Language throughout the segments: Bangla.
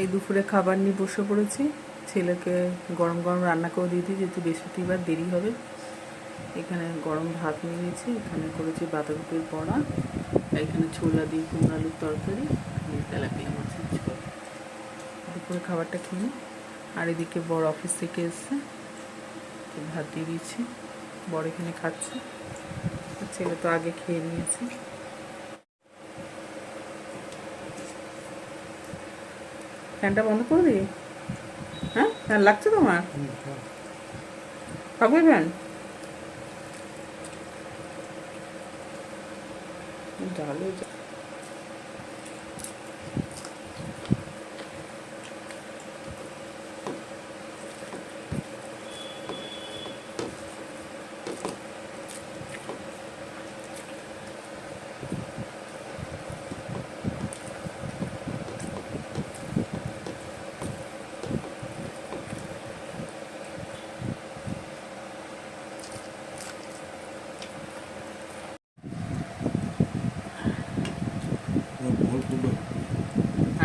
এই দুপুরে খাবার নিয়ে বসে পড়েছি। ছেলেকে গরম গরম রান্না করে দিয়েছি, যেহেতু বৃহস্পতিবার দেরি হবে। এখানে গরম ভাত নিয়ে নিয়েছি, এখানে করেছি বাঁধাকপির বড়া এখানে ছোলা দিয়ে কুমড়ো আলুর তরকারি তেলাপিয়া মাছের ঝোল। দুপুরে খাবারটা খেয়ে আর এদিকে বড় অফিস থেকে এসছে ভাত দিয়ে দিয়েছি। বড় এখানে খাচ্ছে ছেলে তো আগে খেয়ে নিয়েছে। ফ্যানটা বন্ধ করে দিই হ্যাঁ? ফ্যান লাগছে তোমার? থাকবে ফ্যান? ডালে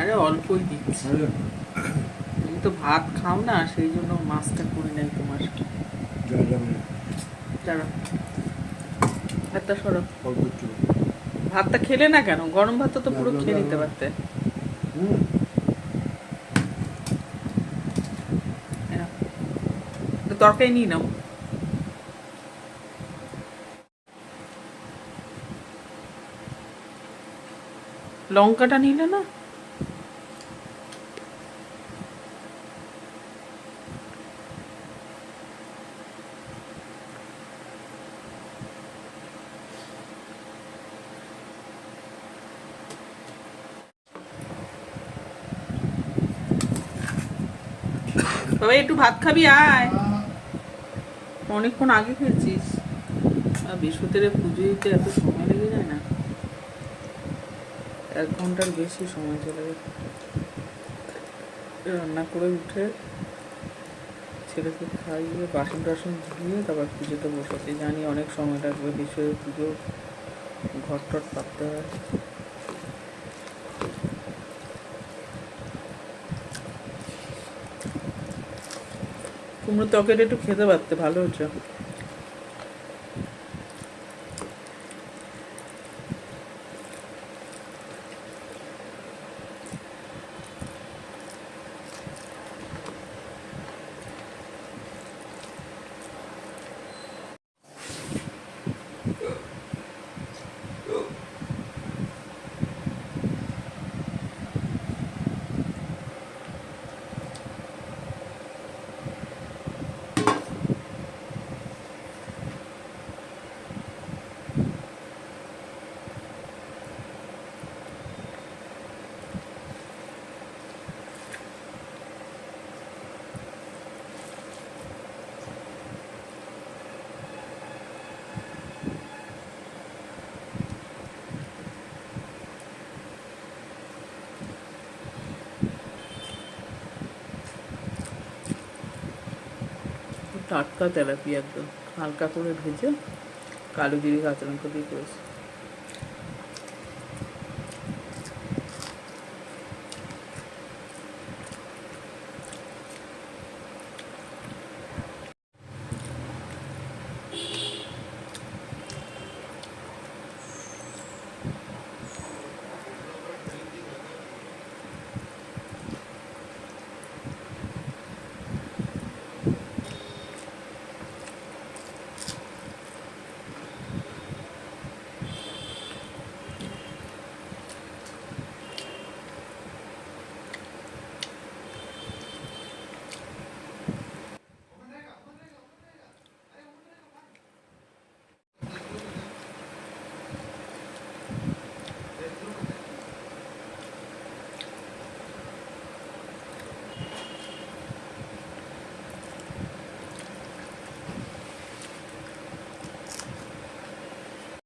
আরে অল্পই দিচ্ছি। তুমি তো ভাত খাও না, সেই জন্য মাছটা করে নেই তোমার ভাতটা সরো। ভাতটা খেলে না কেন? গরম ভাতটা তো পুরো খেয়ে নিতে পারতে। তো তরকারি নিয়ে নাও। লঙ্কাটা নিলে না? তবে একটু ভাত খাবি, আয়। অনেকক্ষণ আগে খেয়েছিস। আর বৃহস্পতিবার পুজো দিতে এত সময় লেগে যায় না। এক ঘণ্টার বেশি সময় চলে যায়। রান্না করে উঠে ছেলেকে খাইয়ে বাসন টাসন ধুয়ে তারপর পুজোতে বসাতে জানি অনেক সময় লাগবে বিষয়ে পুজো ঘর টট পাততে হয় কুমড়ো তরকারিটা একটু খেতে পারতে ভালো হচ্ছে টাটকা তেলাপিয়া একদম হালকা করে ভেজে কালো জিরে কাঁচা লঙ্কা দিয়ে করেছি।